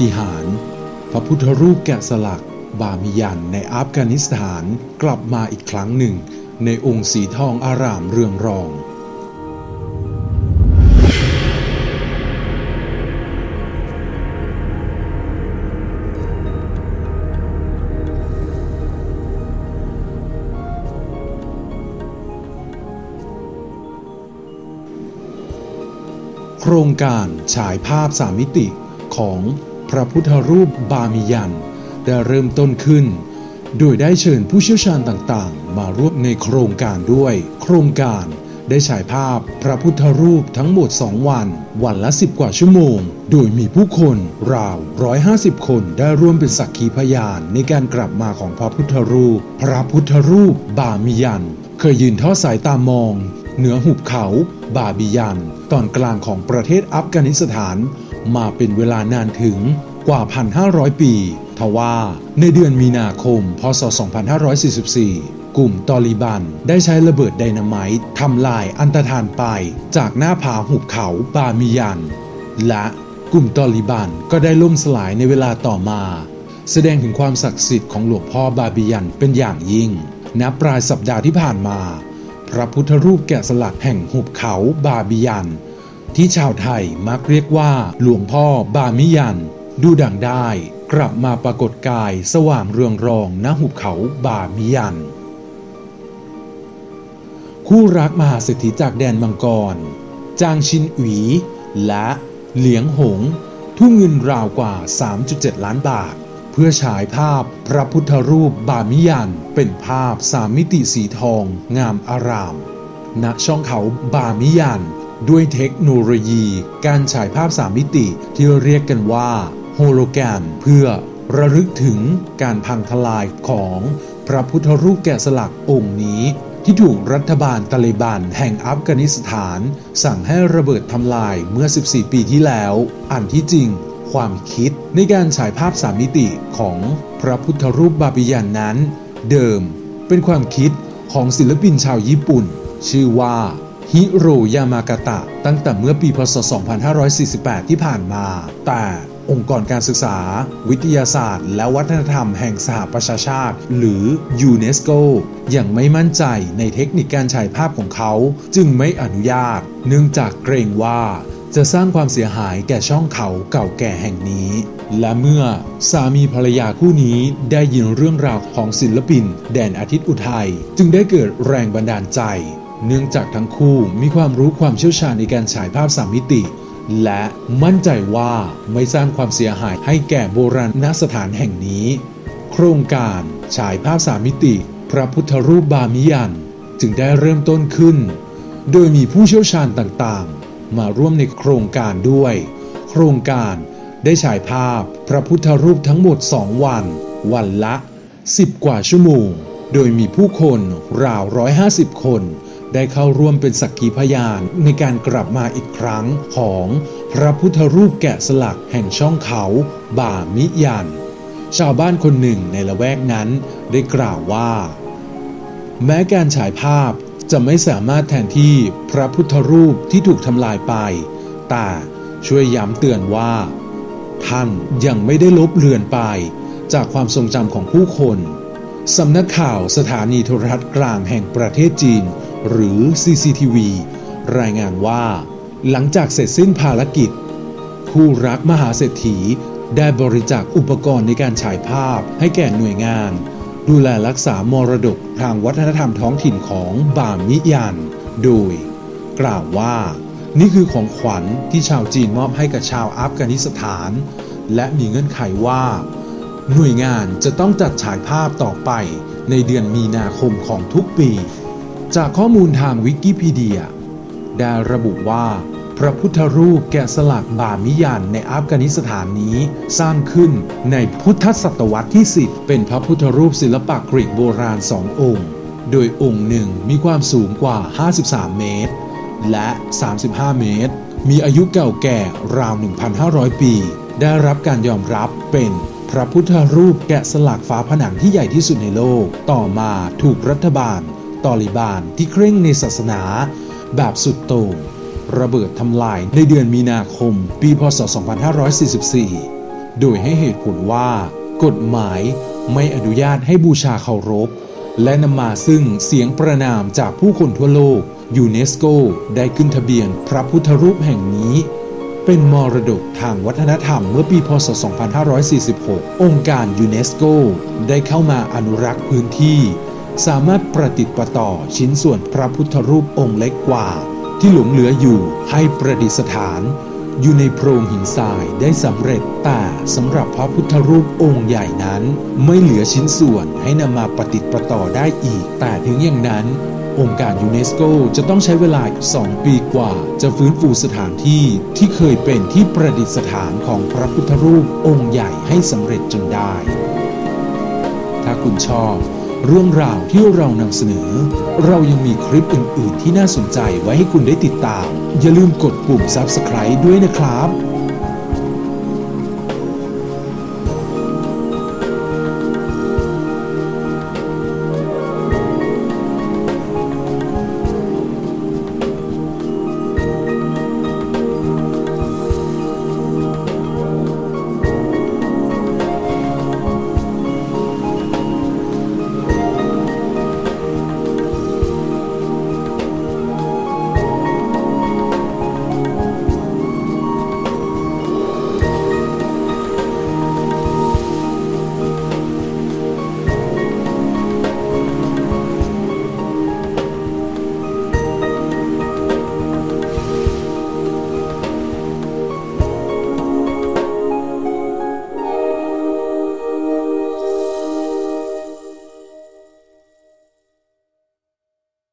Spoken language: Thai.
ฏิหาร พระพุทธรูปแกะสลัก บามิยันในอัฟกานิสถานกลับมาอีกครั้งหนึ่ง ในองค์สีทองอารามเรืองรองโครงการฉายภาพสามมิติของ พระพุทธรูปบามิยัน ได้เริ่มต้นขึ้น โดยได้เชิญผู้เชี่ยวชาญต่างๆ มาร่วมในโครงการด้วย โครงการได้ฉายภาพพระพุทธรูปทั้งหมด 2 วัน วันละ 10 กว่าชั่วโมง โดยมีผู้คนราว 150 คนได้ร่วมเป็นสักขีพยานในการกลับมาของพระพุทธรูป พระพุทธรูปบามิยัน เคยยืนทอดสายตามอง เหนือหุบเขา บาบิยัน ตอนกลางของประเทศอัฟกานิสถาน มาเป็นเวลานานถึง กว่า 1,500 ปีทว่าในเดือนมีนาคม พศ 2544 กลุ่มตอริบันได้ใช้ระเบิดไดนาไมต์ทำลายอันตรธานไปจากหน้าผาหุบเขาบามิยัน และกลุ่มตอริบันก็ได้ล่มสลายในเวลาต่อมา แสดงถึงความศักดิ์สิทธิ์ของหลวงพ่อบาบิยันเป็นอย่างยิ่งณปลายสัปดาห์ที่ผ่านมา พระพุทธรูปแกะสลักแห่งหุบเขาบาบิยัน ที่ชาวไทยมักเรียกว่าหลวงพ่อบามิยัน ดูดังได้กลับมาปรากฏกายสว่างเรืองรองณหุบเขาบามิยัน คู่รักมหาเศรษฐีจากแดนมังกร จางชินอุ๋ยและเหลียงหง ทุ่มเงินราวกว่า 3.7 ล้านบาท เพื่อฉายภาพพระพุทธรูปบามิยัน เป็นภาพสามมิติสีทองงามอาราม ณช่องเขาบามิยันด้วยเทคโนโลยี การฉายภาพสามมิติที่เรียกกันว่า โฮโลแกรมเพื่อระลึกถึงการพังทลายของพระพุทธรูปแกะสลักองค์นี้ ที่ถูกรัฐบาลตาลิบันแห่งอัฟกานิสถาน สั่งให้ระเบิดทำลายเมื่อ 14 ปีที่แล้ว อันที่จริงความคิดในการฉายภาพสามมิติของพระพุทธรูปบาบิยันนั้น เดิมเป็นความคิดของศิลปินชาวญี่ปุ่น ชื่อว่าฮิโรยามากาตะตั้งแต่เมื่อปีพศ 2548 ที่ผ่านมา แต่ องค์กรการศึกษา วิทยาศาสตร์ และวัฒนธรรมแห่งสหประชาชาติ หรือยูเนสโกยังไม่มั่นใจในเทคนิคการฉายภาพของเขา จึงไม่อนุญาต เนื่องจากเกรงว่าจะสร้างความเสียหายแก่ช่องเขาเก่าแก่แห่งนี้ และเมื่อสามีภรรยาคู่นี้ได้ยินเรื่องราวของศิลปิน แดนอาทิตย์อุทัย จึงได้เกิดแรงบันดาลใจ เนื่องจากทั้งคู่มีความรู้ความเชี่ยวชาญในการฉายภาพสามมิติ และมั่นใจว่าไม่สร้างความเสียหายให้แก่โบราณสถานแห่งนี้ โครงการฉายภาพสามมิติ พระพุทธรูปบามิยัน จึงได้เริ่มต้นขึ้น โดยมีผู้เชี่ยวชาญต่างๆ มาร่วมในโครงการด้วย โครงการได้ฉายภาพพระพุทธรูปทั้งหมด 2 วัน วันละ 10 กว่าชั่วโมง โดยมีผู้คนราว 150 คน ได้เข้าร่วมเป็นสักขีพยานในการกลับมาอีกครั้งของพระพุทธรูปแกะสลักแห่งช่องเขาบ่ามิยัน ชาวบ้านคนหนึ่งในละแวกนั้นได้กล่าวว่า แม้การฉายภาพจะไม่สามารถแทนที่พระพุทธรูปที่ถูกทำลายไป แต่ช่วยย้ำเตือนว่า ท่านยังไม่ได้ลบเลือนไปจากความทรงจำของผู้คนสำนักข่าวสถานีโทรทัศน์กลางแห่งประเทศจีน หรือ CCTV รายงานว่า หลังจากเสร็จสิ้นภารกิจคู่รักมหาเศรษฐีได้บริจาคอุปกรณ์ในการฉายภาพให้แก่หน่วยงาน ดูแลรักษามรดกทางวัฒนธรรมท้องถิ่นของบามิยัน โดย กล่าวว่า นี่คือของขวัญที่ชาวจีนมอบให้กับชาวอัฟกานิสถาน และมีเงื่อนไขว่า หน่วยงานจะต้องจัดฉายภาพต่อไปในเดือนมีนาคมของทุกปี จากข้อมูลทางวิกิพีเดีย ได้ระบุว่า พระพุทธรูปแกะสลักบามิยันในอัฟกานิสถานนี้สร้างขึ้นในพุทธศตวรรษที่ 10 เป็นพระพุทธรูปศิลปะกรีกโบราณสององค์ โดยองค์หนึ่งมีความสูงกว่า 53 เมตร และ 35 เมตร มีอายุเก่าแก่ราว 1,500 ปี ได้รับการยอมรับเป็นพระพุทธรูปแกะสลักฝาผนังที่ใหญ่ที่สุดในโลก ต่อมาถูกรัฐบาล ตอลิบานที่เคร่งในศาสนา แบบสุดโต่งระเบิดทำลายในเดือนมีนาคม ปีพศ 2544 โดยให้เหตุผลว่า กฎหมายไม่อนุญาตให้บูชาเคารพ และนำมาซึ่งเสียงประนามจากผู้คนทั่วโลก ยูเนสโกได้ขึ้นทะเบียนพระพุทธรูปแห่งนี้ เป็นมรดกทางวัฒนธรรมเมื่อปีพศ 2546 องค์การยูเนสโกได้เข้ามาอนุรักษ์พื้นที่ สามารถประติดประต่อชิ้นส่วนพระพุทธรูปองค์เล็กกว่า ที่หลงเหลืออยู่ให้ประดิษฐาน อยู่ในโพรงหินทรายได้สำเร็จแต่สำหรับพระพุทธรูปองค์ใหญ่นั้น ไม่เหลือชิ้นส่วนให้นำมาประติดประต่อได้อีก แต่ถึงอย่างนั้น องค์การยูเนสโกจะต้องใช้เวลา 2 ปีกว่า จะฟื้นฟูสถานที่ที่เคยเป็นที่ประดิษฐานของพระพุทธรูปองค์ใหญ่ให้สำเร็จจนได้ ถ้าคุณชอบ เรื่องราวที่เรานำเสนอ เรายังมีคลิปอื่น ๆ ที่น่าสนใจไว้ให้คุณได้ติดตาม อย่าลืมกดปุ่ม Subscribe ด้วยนะครับ